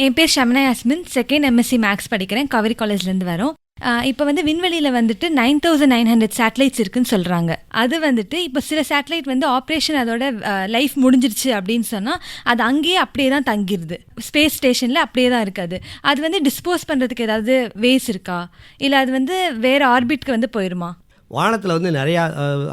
என் பேர் Shamna Yasmin. Second M Sc maths படிக்கிறேன். கவரி காலேஜ்லேருந்து வரோம். இப்போ வந்து விண்வெளியில் வந்துட்டு nine thousand nine hundred satellites இருக்குன்னு சொல்கிறாங்க அது வந்துட்டு இப்போ சில சேட்டலைட் வந்து ஆப்ரேஷன் அதோட லைஃப் முடிஞ்சிருச்சு அப்படின்னு சொன்னால் அது அங்கேயே அப்படியே தான் தங்கிடுது ஸ்பேஸ் ஸ்டேஷனில் அப்படியே தான் இருக்காது. அது வந்து டிஸ்போஸ் பண்ணுறதுக்கு ஏதாவது வேஸ் இருக்கா? இல்லை அது வந்து வேறு ஆர்பிட்க்கு வந்து போயிடுமா வானத்தில் வந்து நிறையா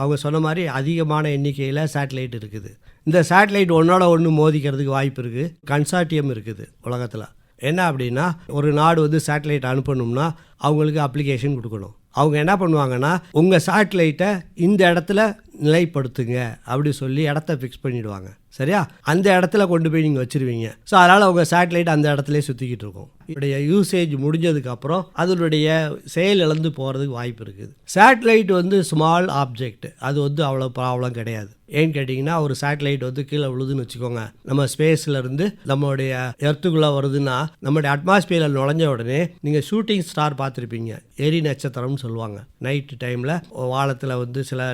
அவங்க சொன்ன மாதிரி அதிகமான எண்ணிக்கையில் சேட்டலைட் இருக்குது. இந்த சேட்டலைட் ஒன்றோட ஒன்று மோதிக்கிறதுக்கு வாய்ப்பு இருக்குது கன்சார்டியம் இருக்குது உலகத்தில். என்ன அப்படின்னா ஒரு நாடு வந்து சேட்டலைட் அனுப்பணும்னா அவங்களுக்கு அப்ளிகேஷன் கொடுக்கணும். அவங்க என்ன பண்ணுவாங்கன்னா உங்கள் சேட்டலைட்டை இந்த இடத்துல நிலைப்படுத்துங்க அப்படி சொல்லி இடத்த ஃபிக்ஸ் பண்ணிவிடுவாங்க சரியா? அந்த இடத்துல கொண்டு போய் நீங்கள் வச்சுருவீங்க. ஸோ அதனால் உங்கள் சேட்டலைட் அந்த இடத்துல சுற்றிக்கிட்டு இருக்கும். இதோடைய யூசேஜ் முடிஞ்சதுக்கு அப்புறம் அதனுடைய செயல் இழந்து போகிறதுக்கு வாய்ப்பு இருக்குது. சேட்டலைட் வந்து ஸ்மால் ஆப்ஜெக்ட் அது வந்து அவ்வளோ ப்ராப்ளம் கிடையாது. ஏன்னு கேட்டிங்கன்னா ஒரு சேட்டலைட் வந்து கீழே விழுதுன்னு வச்சுக்கோங்க. நம்ம ஸ்பேஸ்லேருந்து நம்மளுடைய எர்த்துக்குள்ளே வருதுன்னா நம்மளுடைய அட்மாஸ்பியரில் நுழைஞ்ச உடனே நீங்கள் ஷூட்டிங் ஸ்டார் பார்த்துருப்பீங்க. எரி நட்சத்திரம்னு சொல்லுவாங்க. நைட்டு டைமில் வாரத்தில் வந்து சில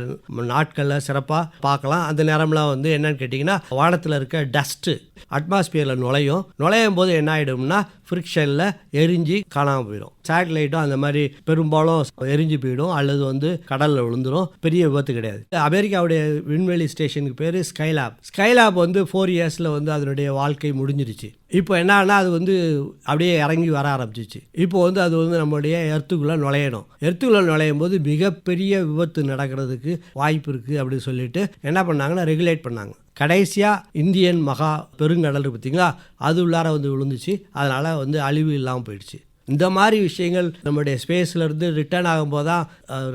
நாட்களில் சிறப்பாக பார்க்கலாம். அந்த நேரம்லாம் வந்து என்னன்னு கேட்டிங்கன்னா வானத்தில் இருக்க டஸ்ட்டு அட்மாஸ்பியரில் நுழையும். நுழையும் போது என்ன ஆகிடும்னா ஃப்ரிக்ஷனில் எரிஞ்சு காணாமல் போயிடும். சேட்டலைட்டும் அந்த மாதிரி பெரும்பாலும் எரிஞ்சு போயிடும். அல்லது வந்து கடலில் விழுந்துரும். பெரிய விபத்து கிடையாது. அமெரிக்காவுடைய விண்வெளி ஸ்டேஷனுக்கு பேர் ஸ்கைலாப் ஸ்கைலாப் வந்து ஃபோர் இயர்ஸில் வந்து அதனுடைய வாழ்க்கை முடிஞ்சிருச்சு. இப்போ என்னன்னா அது வந்து அப்படியே இறங்கி வர ஆரம்பிச்சிச்சு. இப்போ வந்து அது வந்து நம்மளுடைய எர்த்துக்குள்ளே நுழையணும். எர்த்துக்குள்ளே நுழையும் போது மிகப்பெரிய விபத்து நடக்கிறதுக்கு வாய்ப்பு இருக்குது அப்படின்னு சொல்லிட்டு என்ன பண்ணாங்கன்னா ரெகுலேட் பண்ணாங்க. கடைசியாக இந்தியன் மகா பெருங்கடல் இருக்கு அது உள்ளார வந்து விழுந்துச்சு. அதனால் வந்து அழிவு இல்லாமல் போயிடுச்சு. இந்த மாதிரி விஷயங்கள் நம்மளுடைய ஸ்பேஸ்லேருந்து ரிட்டர்ன் ஆகும்போது தான்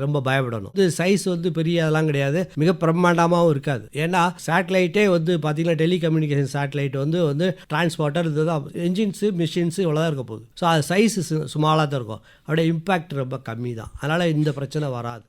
ரொம்ப பயப்படணும். இது சைஸ் வந்து பெரிய அதெல்லாம் கிடையாது. மிக பிரம்மாண்டமாகவும் இருக்காது. ஏன்னா சேட்டலைட்டே வந்து பார்த்தீங்கன்னா டெலிகம்யூனிகேஷன் சேட்டலைட் வந்து வந்து டிரான்ஸ்போர்ட்டர் இதுதான். என்ஜின்ஸு மிஷின்ஸு இவ்வளோ தான் இருக்க போகுது. ஸோ அது சைஸ் சுமாலாக தான் இருக்கும். அப்படியே இம்பேக்ட் ரொம்ப கம்மி தான் அதனால் இந்த பிரச்சனை வராது.